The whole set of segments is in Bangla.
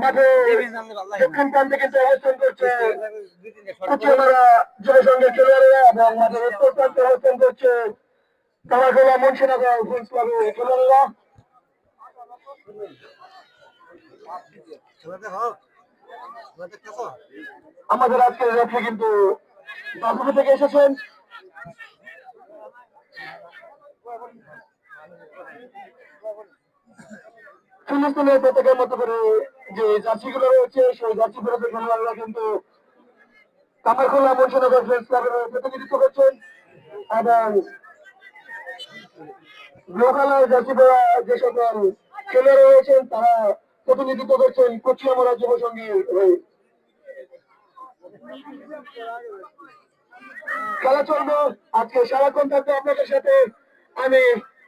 মাঠে দক্ষিণ প্রান্তে কিন্তু অবস্থান করছে কুচিয়ামারা যুব খেলোয়াড়েরা এবং মাঠের উত্তর প্রান্তে অবস্থান করছে কামারখোলা মুন্সিনগর ফ্রেন্ডস ক্লাবের খেলোয়াড়েরা। আমাদের আজকের রেফারি কিন্তু থেকে এসেছেন। মতো করে যে রয়েছে, সেই কিন্তু কামারখোলা মুন্সিনগর প্রতিনিধিত্ব করছেন এবং ব্লু কালার যে সকল রয়েছেন, তারা প্রতিনিধিত্ব করছেন কুচিয়ামারা যুব সংঘের হয়ে। খেলা চলবে আজকে সারাক্ষণ থাকবে আপনাদের সাথে। আমি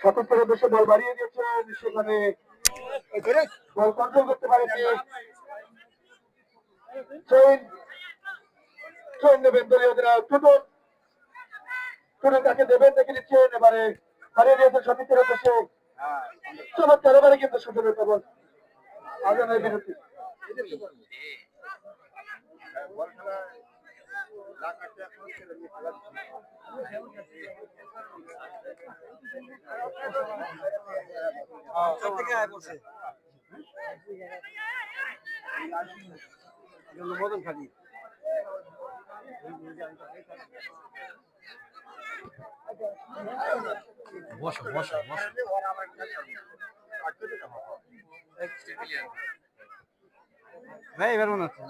সতর্কের উদ্দেশ্যে বল বাড়িয়ে দিয়েছেন সেখানে বল কন্ট্রোল করতে পারেনি। ট্রেন ট্রেন নেবেন দলীয় অধিনায়ক টুটুন টুটুন তাকে দেবেন, দেখে নিচ্ছেন এবারে হারিয়ে দিয়েছেন সতীর্থের উদ্দেশ্যে চমৎকার এবারে কিন্তু আজানের বিরতি মদন খালি বসো বসো বসো ভাই এবার মনে হচ্ছে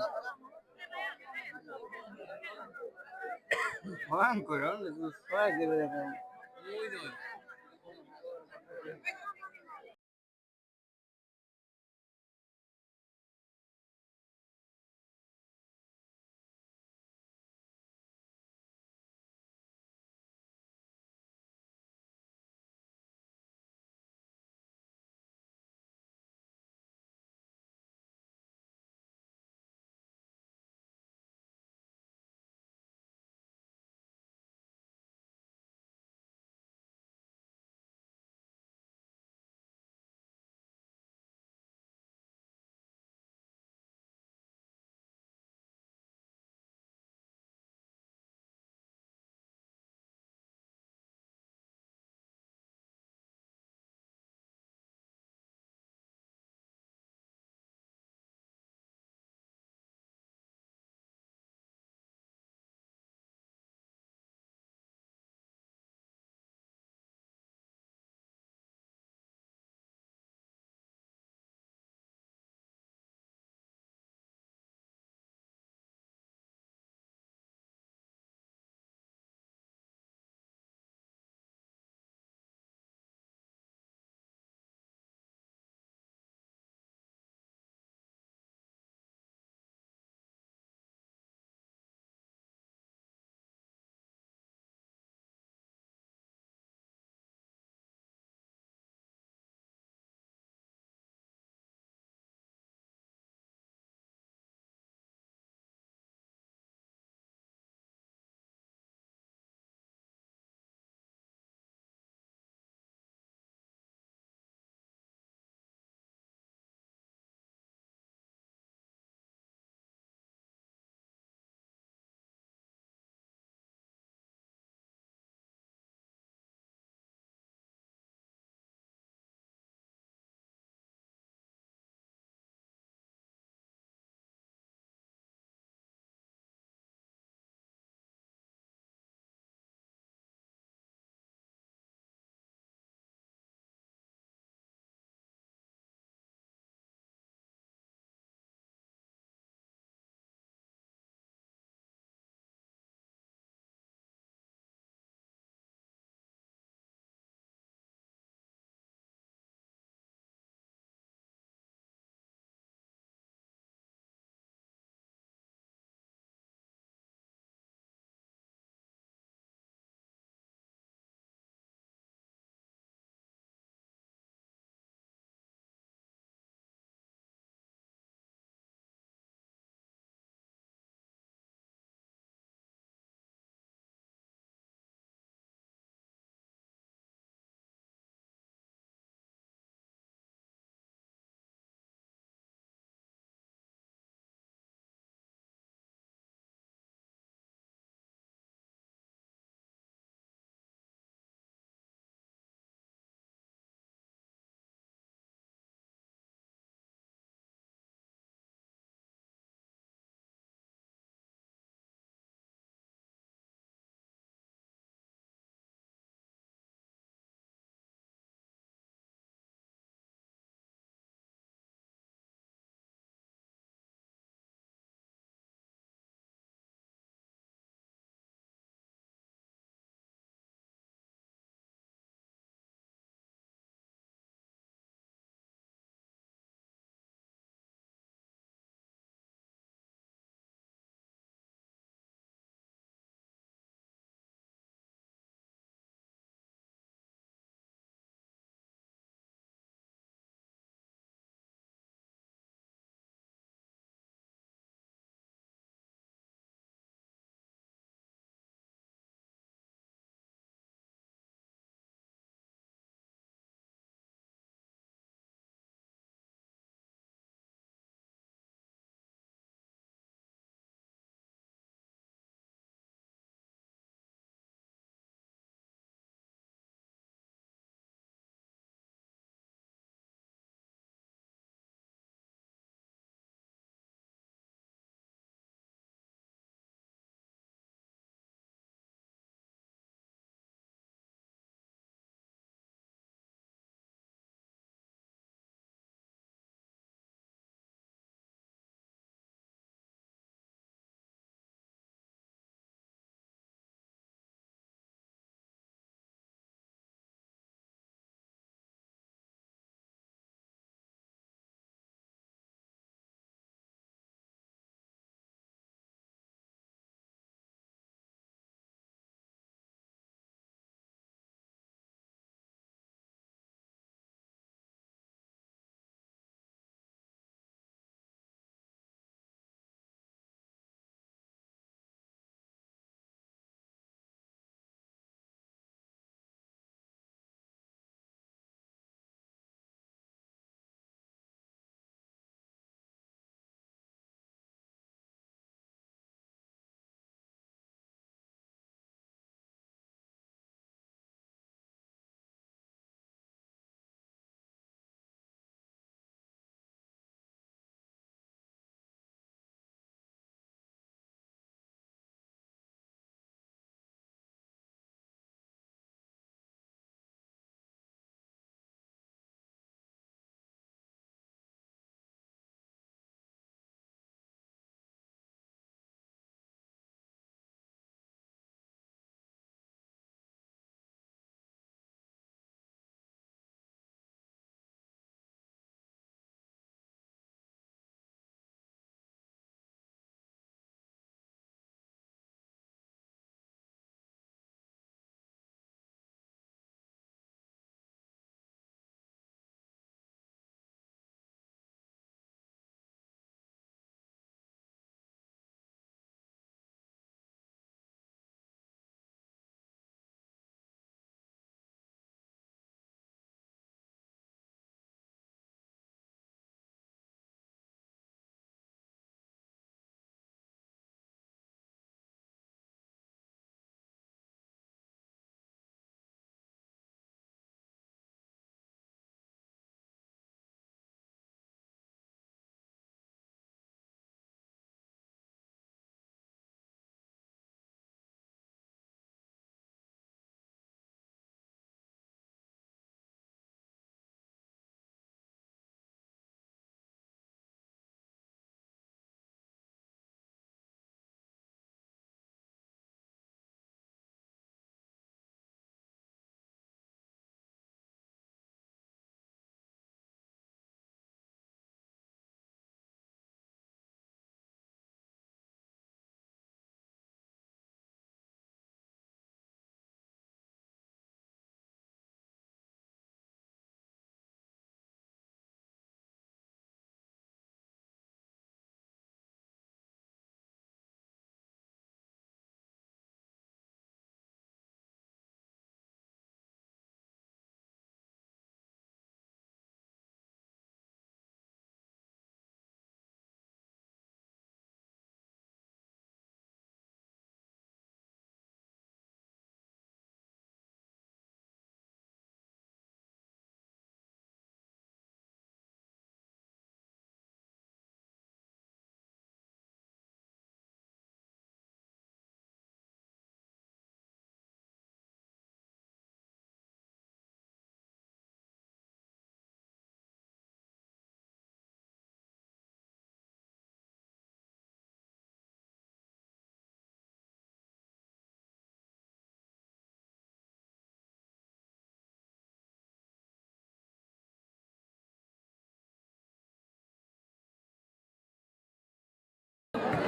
Juan, corona, sus. Muy duro.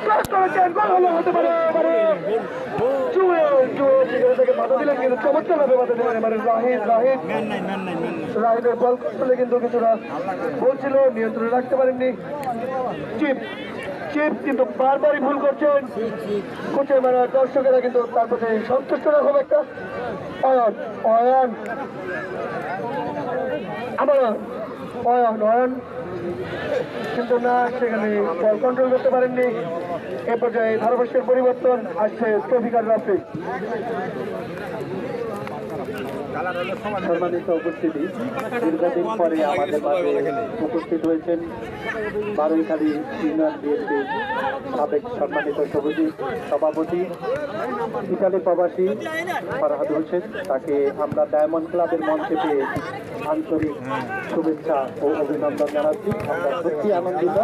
Cross করেছেন গোল হলে হতে পারে। এবারে জুয়েল জুয়েল সেখানে থেকে বাধা দিলেন কিন্তু চমৎকার ভাবে বাধা দিলেন এবারে রাহিদ রাহিদ রাহিদের বল করলে কিন্তু কিছুটা বলছিল নিয়ন্ত্রণে রাখতে পারেননি। চিপ চিপ কিন্তু বারবারই ভুল করছেন। কোচের মানে দর্শকেরা কিন্তু তার প্রতি সন্তুষ্ট না খুব একটা। অয়ন অয়ন। আবার অয়ন অয়ন। কিন্তু না সেখানে বল কন্ট্রোল করতে পারেননি। এ পর্যায়ে ধারাভাষ্যের পরিবর্তন আসছে তফিকার রাফি সম্মানিত উপস্থিতি, দীর্ঘদিন পরে আমাদের মাঝে উপস্থিত হয়েছেন বারৈখালী ইউনিয়ন বিএনপির সাবেক সম্মানিত সবুজি সভাপতি ইটালি প্রবাসী ফরহাদ হোসেন। তাকে আমরা ডায়মন্ড ক্লাবের মঞ্চে পেয়ে আন্তরিক শুভেচ্ছা ও অভিনন্দন জানাচ্ছি। আমরা সত্যি আনন্দিত।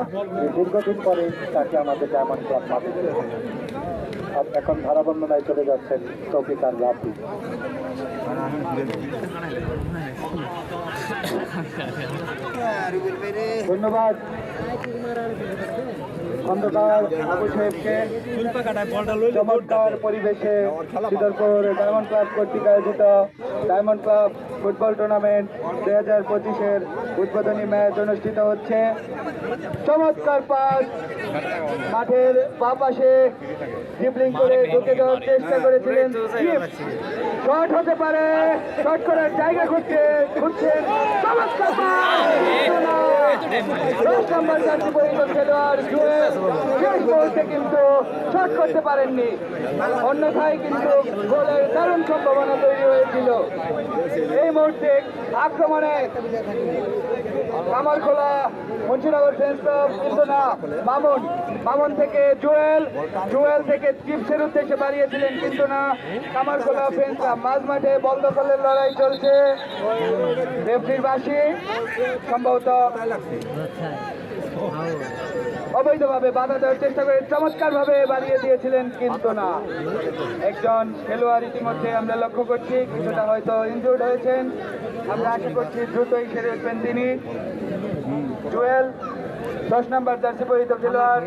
দীর্ঘদিন পরে তাকে আমাদের ডায়মন্ড ক্লাব পাবে এখন ধারাবর্ণনায় চলে যাচ্ছেন তৌফিকার রাফি ধন্যবাদ। খন্দকার আবু সাহেবকে চমৎকার পরিবেশে শীতলপুর ডায়মন্ড ক্লাব কর্তৃক আয়োজিত ডায়মন্ড ক্লাব ফুটবল টুর্নামেন্ট দুই হাজার পঁচিশের উদ্বোধনী ম্যাচ অনুষ্ঠিত হচ্ছে। চমৎকার পাস মাঠের বা পাশে করে ঢুকে যাওয়ার চেষ্টা করেছিলেন শট হতে পারে শট করার জায়গা খুঁজছে খুঁজছেন কিন্তু করতে পারেননি। অন্যথায় দারুণ হয়েছিল। এই মুহূর্তে আক্রমণে কামারখোলা মুন্সিনগর ক্লাব কিন্তু না মামুন মামুন থেকে জুয়েল জুয়েল থেকে চিপসের উদ্দেশ্যে বাড়িয়েছিলেন কিন্তু না। কামারখোলা ফ্রেন্স ক্লাব মাঝ মাঠে বল দখলের লড়াই চলছে। রেফরির বাসী সম্ভবত অবৈধভাবে বাধা দেওয়ার চেষ্টা করে চমৎকার ভাবে বাড়িয়ে দিয়েছিলেন কিন্তু না। একজন খেলোয়াড় ইতিমধ্যে আমরা লক্ষ্য করছি, কিছুটা হয়তো ইনজুর্ড হয়েছেন। আমরা আশা করছি দ্রুতই সেরে উঠবেন তিনি। জুয়েল দশ নম্বর জার্সি পরিহিত খেলোয়াড়।